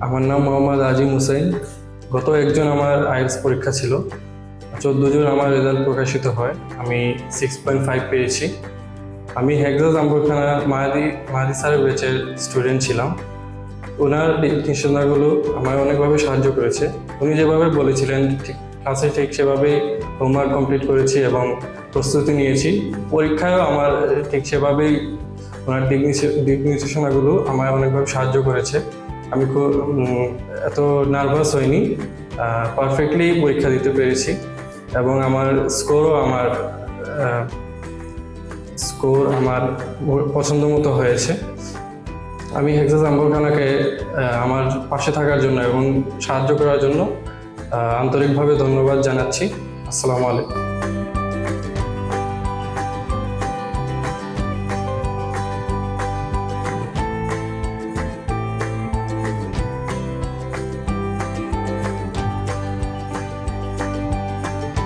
আমার নাম মোহাম্মদ আজিম হুসাইন। গত একজন আমার আইএলস পরীক্ষা ছিল। চোদ্দ জন আমার রেজাল্ট প্রকাশিত হয়। আমি সিক্স পয়েন্ট ফাইভ পেয়েছি। আমি হেক্সাস আম্বরখানা মাহাদি মাহাদি স্যারের বেচের স্টুডেন্ট ছিলাম। ওনার নির্দেশনাগুলো আমায় অনেকভাবে সাহায্য করেছে। উনি যেভাবে বলেছিলেন, ঠিক ক্লাসে ঠিক সেভাবেই হোমওয়ার্ক কমপ্লিট করেছি এবং প্রস্তুতি নিয়েছি। পরীক্ষায়ও আমার ঠিক সেভাবেই ওনার দিক নির্দেশনাগুলো আমায় অনেকভাবে সাহায্য করেছে। আমি খুব এত নার্ভাস হইনি। পারফেক্টলি পরীক্ষা দিতে পেরেছি। এবং আমার স্কোরও আমার স্কোর আমার পছন্দ মতো হয়েছে। আমি হেক্সাস আম্বরখানাকে আমার পাশে থাকার জন্য এবং সাহায্য করার জন্য আন্তরিকভাবে ধন্যবাদ জানাচ্ছি। আসসালামু আলাইকুম।